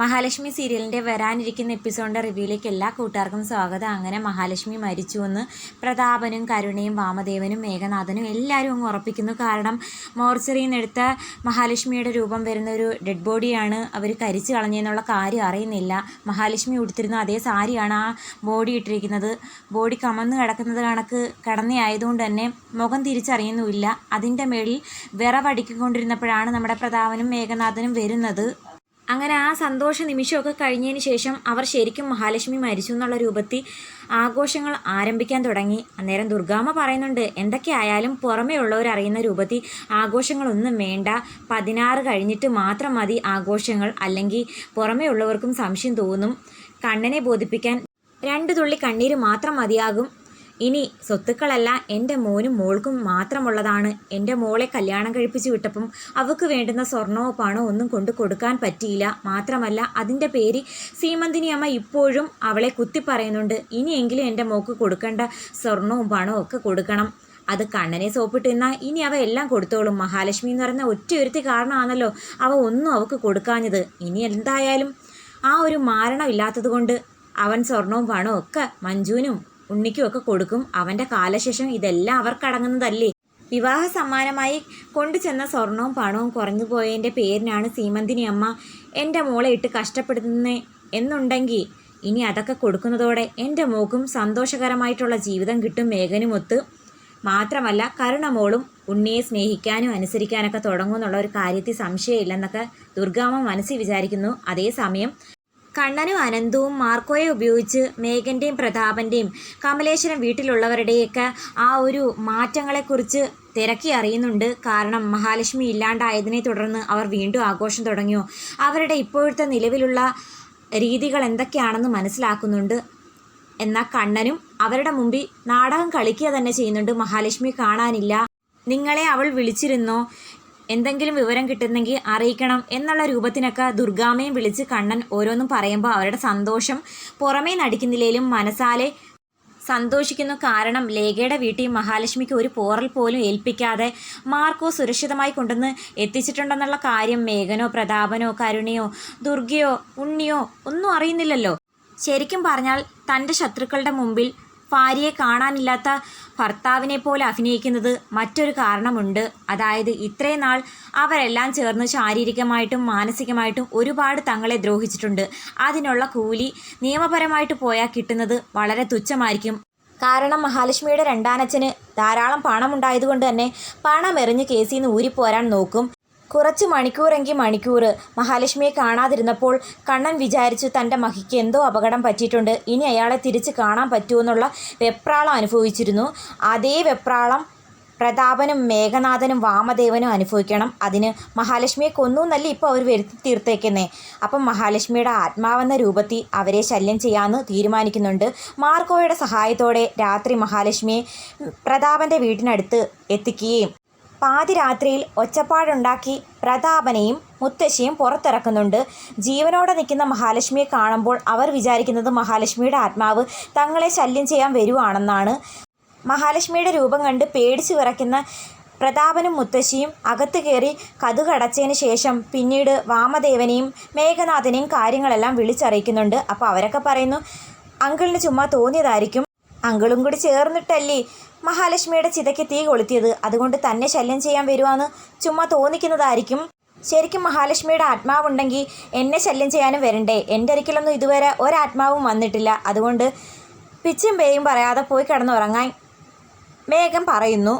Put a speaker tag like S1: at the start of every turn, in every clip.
S1: മഹാലക്ഷ്മി സീരിയലിന്റെ വരാനിരിക്കുന്ന എപ്പിസോഡിന്റെ റിവ്യൂയിലേക്ക് എല്ലാ കൂട്ടുകാർക്കും സ്വാഗതം. അങ്ങനെ മഹാലക്ഷ്മി മരിച്ചു എന്ന് പ്രതാപനും കരുണയും വാമദേവനും മേഘനാഥനും എല്ലാവരും അങ്ങ് ഉറപ്പിക്കുന്നു. കാരണം മോർച്ചറിയിൽ നിന്ന് എടുത്ത മഹാലക്ഷ്മിയുടെ രൂപം വരുന്ന ഒരു ഡെഡ് ബോഡിയാണ് അവർ കരിച്ചു കളഞ്ഞെന്നുള്ള കാര്യം അറിയുന്നില്ല. മഹാലക്ഷ്മി ഉടുത്തിരുന്ന അതേ സാരിയാണ് ആ ബോഡി ഇട്ടിരിക്കുന്നത്. ബോഡി കമന്ന് കിടക്കുന്നത് കണക്ക് കിടന്നയായതുകൊണ്ട് തന്നെ മുഖം തിരിച്ചറിയുന്നുമില്ല. അതിന്റെ മേളിൽ വിറവടിക്കൊണ്ടിരുന്നപ്പോഴാണ് നമ്മുടെ പ്രതാപനും മേഘനാഥനും വരുന്നത്. അങ്ങനെ ആ സന്തോഷ നിമിഷമൊക്കെ കഴിഞ്ഞതിന് ശേഷം അവർ ശരിക്കും മഹാലക്ഷ്മി മരിച്ചു എന്നുള്ള രൂപത്തിൽ ആഘോഷങ്ങൾ ആരംഭിക്കാൻ തുടങ്ങി. അന്നേരം ദുർഗാമ്മ പറയുന്നുണ്ട് എന്തൊക്കെയായാലും പുറമേ ഉള്ളവർ അറിയുന്ന രൂപത്തിൽ ആഘോഷങ്ങളൊന്നും വേണ്ട. പതിനാറ് കഴിഞ്ഞിട്ട് മാത്രം മതി ആഘോഷങ്ങൾ. അല്ലെങ്കിൽ പുറമേ ഉള്ളവർക്കും സംശയം തോന്നും. കണ്ണനെ ബോധിപ്പിക്കാൻ രണ്ട് തുള്ളി കണ്ണീര് മാത്രം മതിയാകും. ഇനി സ്വത്തുക്കളല്ല എന്റെ മോനും മോൾക്കും മാത്രമുള്ളതാണ്. എന്റെ മോളെ കല്യാണം കഴിപ്പിച്ചു വിട്ടപ്പം അവൾക്ക് വേണ്ടുന്ന സ്വർണമോ പണമോ ഒന്നും കൊണ്ട് കൊടുക്കാൻ പറ്റിയില്ല. മാത്രമല്ല അതിന്റെ പേര് സീമന്തിനി അമ്മ ഇപ്പോഴും അവളെ കുത്തി പറയുന്നുണ്ട്. ഇനിയെങ്കിലും എന്റെ മോക്ക് കൊടുക്കേണ്ട സ്വർണവും പണവും ഒക്കെ കൊടുക്കണം. അത് കണ്ണനെ സോപ്പിട്ട് ഇനി അവ എല്ലാം കൊടുത്തോളും. മഹാലക്ഷ്മി എന്ന് പറയുന്ന ഒറ്റയൊരുത്തി കാരണമാണല്ലോ അവ ഒന്നും അവൾക്ക് കൊടുക്കാഞ്ഞത്. ഇനി എന്തായാലും ആ ഒരു മാരണമില്ലാത്തത് കൊണ്ട് അവൻ സ്വർണവും പണവും ഒക്കെ മഞ്ജുവിനും ഉണ്ണിക്കും ഒക്കെ കൊടുക്കും. അവന്റെ കാലശേഷം ഇതെല്ലാം അവർക്കടങ്ങുന്നതല്ലേ വിവാഹ സമ്മാനമായി കൊണ്ടുചെന്ന സ്വർണവും പണവും കുറഞ്ഞു പോയതിന്റെ പേരിനാണ് സീമന്തിനി അമ്മ എന്റെ മോളെ ഇട്ട് കഷ്ടപ്പെടുത്തുന്നത് എന്നുണ്ടെങ്കിൽ ഇനി അതൊക്കെ കൊടുക്കുന്നതോടെ എന്റെ മോക്കും സന്തോഷകരമായിട്ടുള്ള ജീവിതം കിട്ടും മേഘനുമൊത്ത്. മാത്രമല്ല കരുണമോളും ഉണ്ണിയെ സ്നേഹിക്കാനും അനുസരിക്കാനൊക്കെ തുടങ്ങുമെന്നുള്ള ഒരു കാര്യത്തിൽ സംശയമില്ലെന്നൊക്കെ ദുർഗാമ്മ മനസ്സിൽ വിചാരിക്കുന്നു. അതേസമയം കണ്ണനും അനന്തവും മാർക്കോയെ ഉപയോഗിച്ച് മേഘന്റെയും പ്രതാപന്റെയും കമലേശ്വരം വീട്ടിലുള്ളവരുടെയൊക്കെ ആ ഒരു മാറ്റങ്ങളെക്കുറിച്ച് തിരക്കി അറിയുന്നുണ്ട്. കാരണം മഹാലക്ഷ്മി ഇല്ലാണ്ടായതിനെ തുടർന്ന് അവർ വീണ്ടും ആഘോഷം തുടങ്ങിയോ? അവരുടെ ഇപ്പോഴത്തെ നിലവിലുള്ള രീതികൾ എന്തൊക്കെയാണെന്ന് മനസ്സിലാക്കുന്നുണ്ട്. എന്നാൽ കണ്ണനും അവരുടെ മുമ്പിൽ നാടകം കളിക്കുക തന്നെ ചെയ്യുന്നുണ്ട്. മഹാലക്ഷ്മി കാണാനില്ല. നിങ്ങളെ അവൾ വിളിച്ചിരുന്നോ? എന്തെങ്കിലും വിവരം കിട്ടുന്നെങ്കിൽ അറിയിക്കണം എന്നുള്ള രൂപത്തിനൊക്കെ ദുർഗാമയും വിളിച്ച് കണ്ണൻ ഓരോന്നും പറയുമ്പോൾ അവരുടെ സന്തോഷം പുറമേ നടിക്കുന്നില്ലേലും മനസ്സാലെ സന്തോഷിക്കുന്നു കാരണം ലേഖയുടെ വീട്ടിൽ മഹാലക്ഷ്മിക്ക് ഒരു പോറൽ പോലും ഏൽപ്പിക്കാതെ മാർക്കോ സുരക്ഷിതമായി കൊണ്ടുവന്ന് എത്തിച്ചിട്ടുണ്ടെന്നുള്ള കാര്യം മേഘനോ പ്രതാപനോ കരുണയോ ദുർഗയോ ഉണ്ണിയോ ഒന്നും അറിയുന്നില്ലല്ലോ. ശരിക്കും പറഞ്ഞാൽ തന്റെ ശത്രുക്കളുടെ മുമ്പിൽ ഭാര്യയെ കാണാനില്ലാത്ത ഭർത്താവിനെ പോലെ അഭിനയിക്കുന്നത് മറ്റൊരു കാരണമുണ്ട്. അതായത് ഇത്രയും നാൾ അവരെല്ലാം ചേർന്ന് ശാരീരികമായിട്ടും മാനസികമായിട്ടും ഒരുപാട് തങ്ങളെ ദ്രോഹിച്ചിട്ടുണ്ട്. അതിനുള്ള കൂലി നിയമപരമായിട്ട് പോയാൽ കിട്ടുന്നത് വളരെ തുച്ഛമായിരിക്കും. കാരണം മഹാലക്ഷ്മിയുടെ രണ്ടാനച്ഛന് ധാരാളം പണം ഉണ്ടായതുകൊണ്ട് തന്നെ പണം എറിഞ്ഞ് കേസിൽ നിന്ന് ഊരിപ്പോരാൻ നോക്കും. കുറച്ച് മണിക്കൂറെങ്കിൽ മണിക്കൂർ മഹാലക്ഷ്മിയെ കാണാതിരുന്നപ്പോൾ കണ്ണൻ വിചാരിച്ചു തന്റെ മഹിക്ക് എന്തോ അപകടം പറ്റിയിട്ടുണ്ട്. ഇനി അയാളെ തിരിച്ച് കാണാൻ പറ്റുമെന്നുള്ള വെപ്രാളം അനുഭവിച്ചിരുന്നു. അതേ വെപ്രാളം പ്രതാപനും മേഘനാഥനും വാമദേവനും അനുഭവിക്കണം. അതിന് മഹാലക്ഷ്മിയെ കൊന്നു എന്നല്ല ഇപ്പോൾ അവർ വരുത്തി തീർത്തേക്കുന്നേ. അപ്പം മഹാലക്ഷ്മിയുടെ ആത്മാവെന്ന രൂപത്തിൽ അവരെ ശല്യം ചെയ്യാമെന്ന് തീരുമാനിക്കുന്നുണ്ട്. മാർക്കോയുടെ സഹായത്തോടെ രാത്രി മഹാലക്ഷ്മിയെ പ്രതാപന്റെ വീട്ടിനടുത്ത് എത്തിക്കുകയും പാതിരാത്രിയിൽ ഒച്ചപ്പാടുണ്ടാക്കി പ്രതാപനെയും മുത്തശ്ശിയും പുറത്തിറക്കുന്നുണ്ട്. ജീവനോടെ നിൽക്കുന്ന മഹാലക്ഷ്മിയെ കാണുമ്പോൾ അവർ വിചാരിക്കുന്നത് മഹാലക്ഷ്മിയുടെ ആത്മാവ് തങ്ങളെ ശല്യം ചെയ്യാൻ വരുവാണെന്നാണ്. മഹാലക്ഷ്മിയുടെ രൂപം കണ്ട് പേടിച്ച് വിറയ്ക്കുന്ന പ്രതാപനും മുത്തശ്ശിയും അകത്ത് കയറി കതുകടച്ചതിന് ശേഷം പിന്നീട് വാമദേവനെയും മേഘനാഥനെയും കാര്യങ്ങളെല്ലാം വിളിച്ചറിയിക്കുന്നുണ്ട്. അപ്പോൾ അവരൊക്കെ പറയുന്നു അങ്കിളിന് ചുമ്മാ തോന്നിയതായിരിക്കും. അങ്കിളും കൂടി ചേർന്നിട്ടല്ലേ മഹാലക്ഷ്മിയുടെ ചിതയ്ക്ക് തീ കൊളുത്തിയത്. അതുകൊണ്ട് തന്നെ ശല്യം ചെയ്യാൻ വരുവാന്ന് ചുമ്മാ തോന്നിക്കുന്നതായിരിക്കും. ശരിക്കും മഹാലക്ഷ്മിയുടെ ആത്മാവുണ്ടെങ്കിൽ എന്നെ ശല്യം ചെയ്യാനും വരണ്ടേ. എന്റെ ഒരിക്കലൊന്നും ഇതുവരെ ഒരാത്മാവും വന്നിട്ടില്ല. അതുകൊണ്ട് പിച്ചും പേയും പറയാതെ പോയി കിടന്നുറങ്ങാൻ മേഘം പറയുന്നു.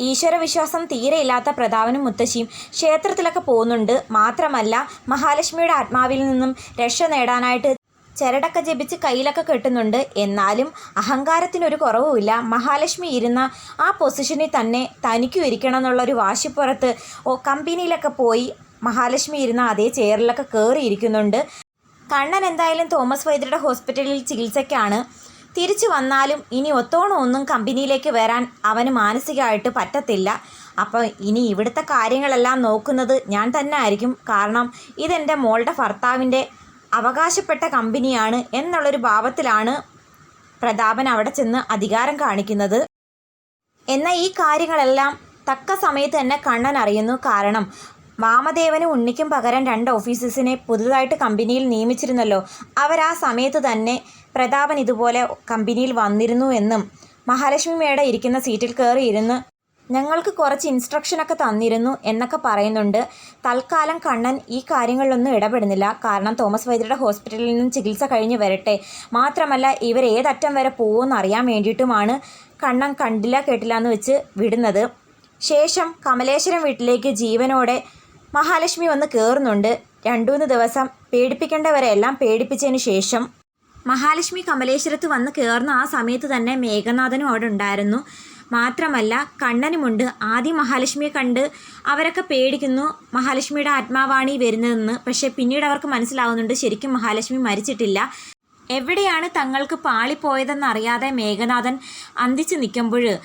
S1: ഈശ്വരവിശ്വാസം തീരെയില്ലാത്ത പ്രതാപനും മുത്തശ്ശിയും ക്ഷേത്രത്തിലൊക്കെ പോകുന്നുണ്ട്. മാത്രമല്ല മഹാലക്ഷ്മിയുടെ ആത്മാവിൽ നിന്നും രക്ഷ നേടാനായിട്ട് ചരടൊക്കെ ജപിച്ച് കയ്യിലൊക്കെ കെട്ടുന്നുണ്ട്. എന്നാലും അഹങ്കാരത്തിനൊരു കുറവുമില്ല. മഹാലക്ഷ്മി ഇരുന്ന ആ പൊസിഷനിൽ തന്നെ തനിക്കും ഇരിക്കണം എന്നുള്ളൊരു വാശിപ്പുറത്ത് ഓ കമ്പനിയിലൊക്കെ പോയി മഹാലക്ഷ്മി ഇരുന്ന അതേ ചെയറിലൊക്കെ കയറിയിരിക്കുന്നുണ്ട് കണ്ണൻ എന്തായാലും തോമസ് വൈദ്യരുടെ ഹോസ്പിറ്റലിൽ ചികിത്സയ്ക്കാണ്. തിരിച്ചു വന്നാലും ഇനി ഒത്തോണം ഒന്നും കമ്പനിയിലേക്ക് വരാൻ അവന് മാനസികമായിട്ട് പറ്റത്തില്ല. അപ്പോൾ ഇനി ഇവിടുത്തെ കാര്യങ്ങളെല്ലാം നോക്കുന്നത് ഞാൻ തന്നെ ആയിരിക്കും. കാരണം ഇതെന്റെ മോളുടെ ഭർത്താവിന്റെ അവകാശപ്പെട്ട കമ്പനിയാണ് എന്നുള്ളൊരു ഭാവത്തിലാണ് പ്രതാപൻ അവിടെ ചെന്ന് അധികാരം കാണിക്കുന്നത്. എന്നാൽ ഈ കാര്യങ്ങളെല്ലാം തക്ക സമയത്ത് തന്നെ കണ്ണൻ അറിയുന്നു. കാരണം വാമദേവനും ഉണ്ണിക്കും പകരം രണ്ട് ഓഫീസേഴ്സിനെ പുതുതായിട്ട് കമ്പനിയിൽ നിയമിച്ചിരുന്നല്ലോ. അവർ ആ സമയത്ത് തന്നെ പ്രതാപൻ ഇതുപോലെ കമ്പനിയിൽ വന്നിരുന്നു എന്നും മഹാലക്ഷ്മി മേട ഇരിക്കുന്ന സീറ്റിൽ കയറി ഇരുന്ന് ഞങ്ങൾക്ക് കുറച്ച് ഇൻസ്ട്രക്ഷനൊക്കെ തന്നിരുന്നു എന്നൊക്കെ പറയുന്നുണ്ട്. തൽക്കാലം കണ്ണൻ ഈ കാര്യങ്ങളിലൊന്നും ഇടപെടുന്നില്ല. കാരണം തോമസ് വൈദ്യരുടെ ഹോസ്പിറ്റലിൽ നിന്നും ചികിത്സ കഴിഞ്ഞ് വരട്ടെ. മാത്രമല്ല ഇവർ ഏതറ്റം വരെ പോകുമെന്ന് അറിയാൻ വേണ്ടിയിട്ടുമാണ് കണ്ണൻ കണ്ടില്ല കേട്ടില്ല എന്ന് വെച്ച് വിടുന്നത്. ശേഷം കമലേശ്വരം വീട്ടിലേക്ക് ജീവനോടെ മഹാലക്ഷ്മി വന്ന് കയറുന്നുണ്ട് രണ്ടുമൂന്ന് ദിവസം പേടിപ്പിക്കേണ്ടവരെ എല്ലാം പേടിപ്പിച്ചതിന് ശേഷം മഹാലക്ഷ്മി കമലേശ്വരത്ത് വന്ന് കയറുന്ന ആ സമയത്ത് തന്നെ മേഘനാഥനും അവിടെ ഉണ്ടായിരുന്നു. മാത്രമല്ല കണ്ണനുമുണ്ട്. ആദ്യം മഹാലക്ഷ്മിയെ കണ്ട് അവരൊക്കെ പേടിക്കുന്നു. മഹാലക്ഷ്മിയുടെ ആത്മാവാണി വരുന്നതെന്ന്. പക്ഷേ പിന്നീട് അവർക്ക് മനസ്സിലാവുന്നുണ്ട് ശരിക്കും മഹാലക്ഷ്മി മരിച്ചിട്ടില്ല. എവിടെയാണ് തങ്ങൾക്ക് പാളിപ്പോയതെന്നറിയാതെ മേഘനാഥൻ അന്തിച്ചു നിൽക്കുമ്പോൾ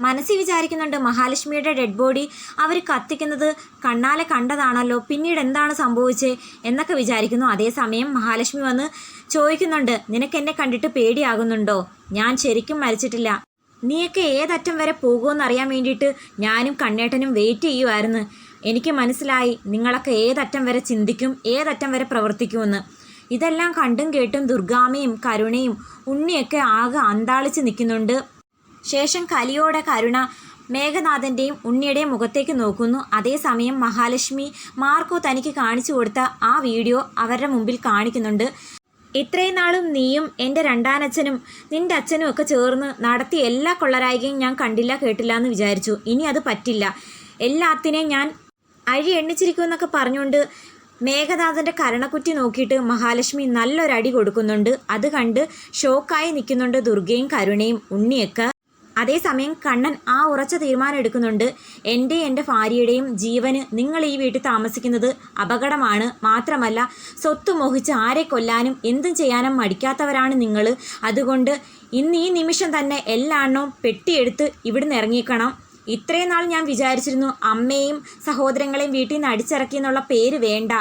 S1: മനസ്സിൽ വിചാരിക്കുന്നുണ്ട് മഹാലക്ഷ്മിയുടെ ഡെഡ് ബോഡി അവർ കത്തിക്കുന്നത് കണ്ണാലെ കണ്ടതാണല്ലോ. പിന്നീട് എന്താണ് സംഭവിച്ചത് എന്നൊക്കെ വിചാരിക്കുന്നു. അതേസമയം മഹാലക്ഷ്മി വന്ന് ചോദിക്കുന്നുണ്ട് നിനക്ക് എന്നെ കണ്ടിട്ട് പേടിയാകുന്നുണ്ടോ? ഞാൻ ശരിക്കും മരിച്ചിട്ടില്ല. നീയൊക്കെ ഏതറ്റം വരെ പോകുമെന്ന് അറിയാൻ വേണ്ടിയിട്ട് ഞാനും കണ്ണേട്ടനും വെയിറ്റ് ചെയ്യുമായിരുന്നു എനിക്ക് മനസ്സിലായി നിങ്ങളൊക്കെ ഏതറ്റം വരെ ചിന്തിക്കും ഏതറ്റം വരെ പ്രവർത്തിക്കുമെന്ന്. ഇതെല്ലാം കണ്ടും കേട്ടും ദുർഗാമയും കരുണയും ഉണ്ണിയൊക്കെ ആകെ അന്താളിച്ച് നിൽക്കുന്നുണ്ട്. ശേഷം കലിയോടെ കരുണ മേഘനാഥന്റെയും ഉണ്ണിയുടെയും മുഖത്തേക്ക് നോക്കുന്നു. അതേസമയം മഹാലക്ഷ്മി മാർക്കോ തനിക്ക് കാണിച്ചു കൊടുത്ത ആ വീഡിയോ അവരുടെ മുമ്പിൽ കാണിക്കുന്നുണ്ട്. ഇത്രയും നാളും നീയും എന്റെ രണ്ടാനച്ഛനും നിന്റെ അച്ഛനും ഒക്കെ ചേർന്ന് നടത്തിയ എല്ലാ കൊള്ളരായികയും ഞാൻ കണ്ടില്ല കേട്ടില്ല എന്ന് വിചാരിച്ചു. ഇനി അത് പറ്റില്ല. എല്ലാത്തിനെയും ഞാൻ അഴി എണ്ണിച്ചിരിക്കും എന്നൊക്കെ പറഞ്ഞുകൊണ്ട് മേഘനാഥന്റെ കരണക്കുറ്റി നോക്കിയിട്ട് മഹാലക്ഷ്മി നല്ലൊരടി കൊടുക്കുന്നുണ്ട്. അത് കണ്ട് ഷോക്കായി നിൽക്കുന്നുണ്ട് ദുർഗയും കരുണയും. ഉണ്ണിയൊക്കെ അതേസമയം കണ്ണൻ ആ ഉറച്ച തീരുമാനം എടുക്കുന്നുണ്ട്. എന്റെ എന്റെ ഭാര്യയുടെയും ജീവന് നിങ്ങൾ ഈ വീട്ടിൽ താമസിക്കുന്നത് അപകടമാണ്. മാത്രമല്ല സ്വത്ത് മോഹിച്ച് ആരെ കൊല്ലാനും എന്തും ചെയ്യാനും മടിക്കാത്തവരാണ് നിങ്ങൾ. അതുകൊണ്ട് ഇന്ന് ഈ നിമിഷം തന്നെ എല്ലാണ്ണവും പെട്ടിയെടുത്ത് ഇവിടുന്ന് ഇറങ്ങിക്കണം ഇത്രയും നാൾ ഞാൻ വിചാരിച്ചിരുന്നു അമ്മയും സഹോദരങ്ങളെയും വീട്ടിൽ നിന്ന് അടിച്ചിറക്കി എന്നുള്ള പേര് വേണ്ട.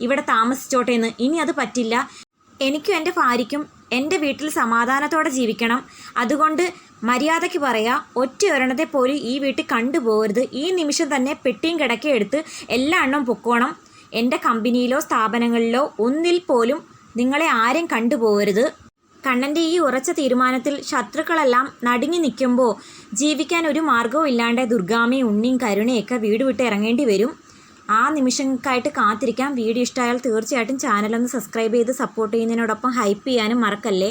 S1: ഇവിടെ താമസിച്ചോട്ടെ എന്ന്. ഇനി അത് പറ്റില്ല. എനിക്കും എന്റെ ഭാര്യയ്ക്കും എന്റെ വീട്ടിൽ സമാധാനത്തോടെ ജീവിക്കണം. അതുകൊണ്ട് മര്യാദയ്ക്ക് പറയാ ഒറ്റ ഒരെണ്ണത്തെ പോലും ഈ വീട്ടിൽ കണ്ടുപോകരുത്. ഈ നിമിഷം തന്നെ പെട്ടിയും കിടക്കയും എല്ലാ എണ്ണം പൊക്കോണം. എന്റെ കമ്പനിയിലോ സ്ഥാപനങ്ങളിലോ ഒന്നിൽ പോലും നിങ്ങളെ ആരും കണ്ടുപോകരുത്. കണ്ണന്റെ ഈ ഉറച്ച തീരുമാനത്തിൽ ശത്രുക്കളെല്ലാം നടുങ്ങി നിൽക്കുമ്പോൾ ജീവിക്കാൻ ഒരു മാർഗവും ഇല്ലാണ്ട് ദുർഗാമയും ഉണ്ണിയും കരുണയൊക്കെ വീട് വിട്ട് ഇറങ്ങേണ്ടി വരും. ആ നിമിഷങ്ങൾക്കായിട്ട് കാത്തിരിക്കാം. വീഡിയോ ഇഷ്ടമായാൽ തീർച്ചയായിട്ടും ചാനലൊന്ന് സബ്സ്ക്രൈബ് ചെയ്ത് സപ്പോർട്ട് ചെയ്യുന്നതിനോടൊപ്പം ഹൈപ്പ് ചെയ്യാനും മറക്കല്ലേ?